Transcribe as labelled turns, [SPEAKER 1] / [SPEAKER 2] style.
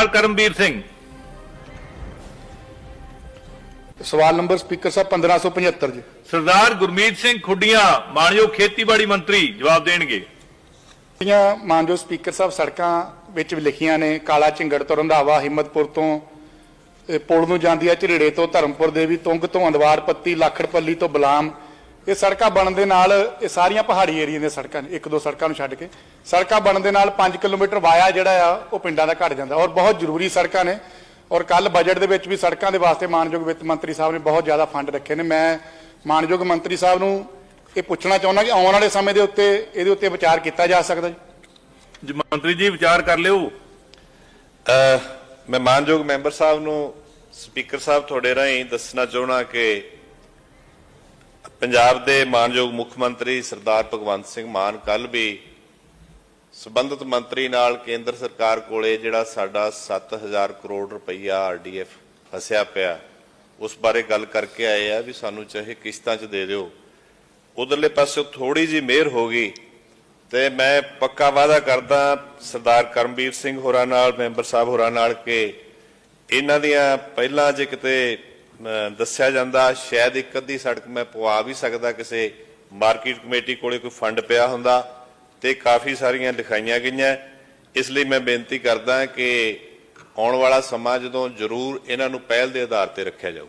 [SPEAKER 1] ਸਰਦਾਰ ਕਰਮਵੀਰ ਸਿੰਘ।
[SPEAKER 2] ਸਵਾਲ number speaker ਸਾਹਿਬ 1575 ਜੀ।
[SPEAKER 1] ਸਰਦਾਰ ਗੁਰਮੀਤ ਸਿੰਘ ਖੁੱਡੀਆਂ ਮਾਨਯੋਗ ਖੇਤੀਬਾੜੀ ਮੰਤਰੀ ਜਵਾਬ ਦੇਣਗੇ।
[SPEAKER 2] ਜਿਹੜੀਆਂ ਮਾਨਯੋਗ ਸਪੀਕਰ ਸਾਹਿਬ ਸੜਕਾਂ ਵਿੱਚ ਲਿਖੀਆਂ ਨੇ ਕਾਲਾ ਝਿੰਗੜ ਤੋਂ ਰੰਧਾਵਾ ਹਿੰਮਤਪੁਰ ਤੋਂ ਪੁਲ ਨੂੰ ਜਾਂਦੀ ਆ ਝਿਰੜੇ ਤੋਂ ਧਰਮਪੁਰ ਦੇਵੀ ਤੁੰਗ ਤੋਂ ਅੰਦਵਾਰ ਪੱਤੀ ਲੱਖੜਪੱਲੀ ਤੋਂ ਬਲਾਮ। ਇਹ ਸੜਕਾਂ ਬਣਨ ਦੇ ਨਾਲ ਇਹ ਸਾਰੀਆਂ ਪਹਾੜੀ ਏਰੀਆ ਦੀਆਂ ਸੜਕਾਂ ਨੇ ਇੱਕ ਦੋ ਸੜਕਾਂ ਨੂੰ ਛੱਡ ਕੇ। ਸੜਕਾਂ ਬਣਨ ਦੇ ਨਾਲ 5 ਕਿਲੋਮੀਟਰ ਵਾਇਆ ਜਿਹੜਾ ਆ ਉਹ ਪਿੰਡਾਂ ਦਾ ਘਟ ਜਾਂਦਾ। ਔਰ ਬਹੁਤ ਜ਼ਰੂਰੀ ਸੜਕਾਂ ਨੇ। ਔਰ ਕੱਲ ਬਜਟ ਦੇ ਵਿੱਚ ਵੀ ਸੜਕਾਂ ਦੇ ਵਾਸਤੇ ਮਾਨਯੋਗ ਵਿੱਤ ਮੰਤਰੀ ਸਾਹਿਬ ਨੇ ਬਹੁਤ ਜ਼ਿਆਦਾ ਫੰਡ ਰੱਖੇ ਨੇ। ਮੈਂ ਮਾਨਯੋਗ ਮੰਤਰੀ ਸਾਹਿਬ ਨੂੰ ਇਹ ਪੁੱਛਣਾ ਚਾਹੁੰਦਾ ਕਿ ਆਉਣ ਵਾਲੇ ਸਮੇਂ ਦੇ ਉੱਤੇ ਇਹਦੇ ਉੱਤੇ ਵਿਚਾਰ ਕੀਤਾ ਜਾ ਸਕਦਾ ਜੀ?
[SPEAKER 1] ਜੀ ਮੰਤਰੀ ਜੀ ਵਿਚਾਰ ਕਰ ਲਿਓ।
[SPEAKER 3] ਅ, ਮੈਂ ਮਾਨਯੋਗ ਮੈਂਬਰ ਸਾਹਿਬ ਨੂੰ ਸਪੀਕਰ ਸਾਹਿਬ ਤੁਹਾਡੇ ਰਾਹੀਂ ਦੱਸਣਾ ਚਾਹਣਾ ਕਿ ਪੰਜਾਬ ਦੇ ਮਾਨਯੋਗ ਮੁੱਖ ਮੰਤਰੀ ਸਰਦਾਰ ਭਗਵੰਤ ਸਿੰਘ ਮਾਨ ਕੱਲ ਵੀ ਸਬੰਧਤ ਮੰਤਰੀ ਨਾਲ ਕੇਂਦਰ ਸਰਕਾਰ ਕੋਲੇ ਜਿਹੜਾ ਸਾਡਾ 7000 ਕਰੋੜ ਰੁਪਈਆ ਆਰਡੀਐਫ ਫਸਿਆ ਪਿਆ, ਉਸ ਬਾਰੇ ਗੱਲ ਕਰਕੇ ਆਏ ਆ ਵੀ ਸਾਨੂੰ ਚਾਹੇ ਕਿਸ਼ਤਾਂ 'ਚ ਦੇ ਦਿਓ। ਉਧਰਲੇ ਪਾਸੇ ਥੋੜੀ ਜੀ ਮਿਹਰ ਹੋ ਗਈ ਤੇ ਮੈਂ ਪੱਕਾ ਵਾਅਦਾ ਕਰਦਾ ਸਰਦਾਰ ਕਰਮਵੀਰ ਸਿੰਘ ਹੋਰਾਂ ਨਾਲ, ਮੈਂਬਰ ਸਾਹਿਬ ਹੋਰਾਂ ਨਾਲ ਕਿ ਇਹਨਾਂ ਦੀਆਂ ਪਹਿਲਾਂ ਜੇ ਕਿਤੇ ਦੱਸਿਆ ਜਾਂਦਾ, ਸ਼ਾਇਦ ਇੱਕ ਅੱਧੀ ਸੜਕ ਮੈਂ ਪਵਾ ਵੀ ਸਕਦਾ ਕਿਸੇ ਮਾਰਕੀਟ ਕਮੇਟੀ ਕੋਲੇ ਕੋਈ ਫੰਡ ਪਿਆ ਹੁੰਦਾ ਤੇ ਕਾਫੀ ਸਾਰੀਆਂ ਲਿਖਾਈਆਂ ਗਈਆਂ। ਇਸ ਲਈ ਮੈਂ ਬੇਨਤੀ ਕਰਦਾ ਕਿ ਆਉਣ ਵਾਲਾ ਸਮਾਂ ਜਦੋਂ ਜ਼ਰੂਰ ਇਹਨਾਂ ਨੂੰ ਪਹਿਲ ਦੇ ਆਧਾਰ ਤੇ ਰੱਖਿਆ ਜਾਊਗਾ।